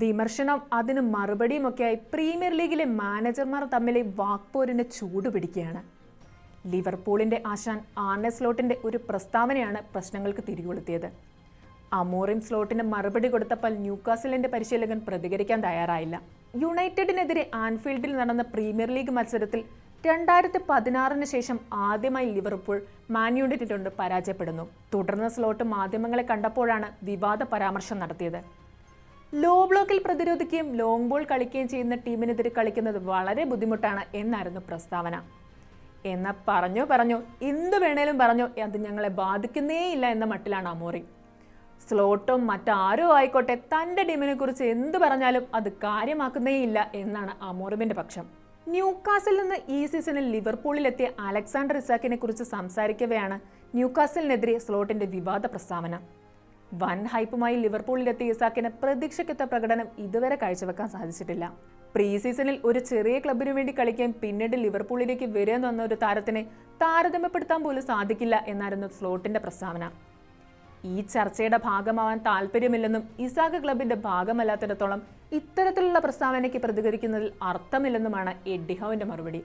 വിമർശനം അതിന് മറുപടിയുമൊക്കെയായി പ്രീമിയർ ലീഗിലെ മാനേജർമാർ തമ്മിലെ വാക്പോരിന് ചൂടുപിടിക്കുകയാണ് ലിവർപൂളിന്റെ ആശാൻ ആർണെ സ്ലോട്ടിന്റെ ഒരു പ്രസ്താവനയാണ് പ്രശ്നങ്ങൾക്ക് തിരികൊളുത്തിയത്. അമോറിം സ്ലോട്ടിന് മറുപടി കൊടുത്തപ്പോൾ ന്യൂകാസിലിന്റെ പരിശീലകൻ പ്രതികരിക്കാൻ തയ്യാറായില്ല. യുണൈറ്റഡിനെതിരെ ആൻഫീൽഡിൽ നടന്ന പ്രീമിയർ ലീഗ് മത്സരത്തിൽ രണ്ടായിരത്തി പതിനാറിന് ശേഷം ആദ്യമായി ലിവർപൂൾ മാൻ യുണൈറ്റഡ് പരാജയപ്പെടുന്നു. തുടർന്ന് സ്ലോട്ട് മാധ്യമങ്ങളെ കണ്ടപ്പോഴാണ് വിവാദ പരാമർശം നടത്തിയത്. ലോ ബ്ലോക്കിൽ പ്രതിരോധിക്കുകയും ലോങ് ബോൾ കളിക്കുകയും ചെയ്യുന്ന ടീമിനെതിരെ കളിക്കുന്നത് വളരെ ബുദ്ധിമുട്ടാണ് എന്നായിരുന്നു പ്രസ്താവന. എന്ന പറഞ്ഞോ പറഞ്ഞോ. എന്തു വേണേലും പറഞ്ഞോ. അത് ഞങ്ങളെ ബാധിക്കുന്നേയില്ല എന്ന മട്ടിലാണ് അമോറി. സ്ലോട്ടും മറ്റാരോ ആയിക്കോട്ടെ തന്റെ ടീമിനെ കുറിച്ച് എന്ത് പറഞ്ഞാലും അത് കാര്യമാക്കുന്നേ ഇല്ല എന്നാണ് അമോറിമിന്റെ പക്ഷം. ന്യൂകാസിൽ നിന്ന് ഈ സീസണിൽ ലിവർപൂളിലെത്തിയ അലക്സാണ്ടർ ഇസാക്കിനെ കുറിച്ച് സംസാരിക്കവെയാണ് ന്യൂകാസിലിനെതിരെ സ്ലോട്ടിന്റെ വിവാദ പ്രസ്താവന. വൻ ഹൈപ്പുമായി ലിവർപൂളിലെത്തിയ ഇസാക്കിന് പ്രതീക്ഷയ്ക്കൊത്ത പ്രകടനം ഇതുവരെ കാഴ്ചവെക്കാൻ സാധിച്ചിട്ടില്ല. പ്രീ സീസണിൽ ഒരു ചെറിയ ക്ലബിനു വേണ്ടി കളിക്കാൻ പിന്നീട് ലിവർപൂളിലേക്ക് വരിക വന്ന ഒരു താരത്തിനെ താരതമ്യപ്പെടുത്താൻ പോലും സാധിക്കില്ല എന്നായിരുന്നു സ്ലോട്ടിന്റെ പ്രസ്താവന. ഈ ചർച്ചയുടെ ഭാഗമാവാൻ താല്പര്യമില്ലെന്നും ഇസാഖ് ക്ലബിന്റെ ഭാഗമല്ലാത്തിടത്തോളം ഇത്തരത്തിലുള്ള പ്രസ്താവനയ്ക്ക് പ്രതികരിക്കുന്നതിൽ അർത്ഥമില്ലെന്നുമാണ് എഡിഹോവിന്റെ മറുപടി.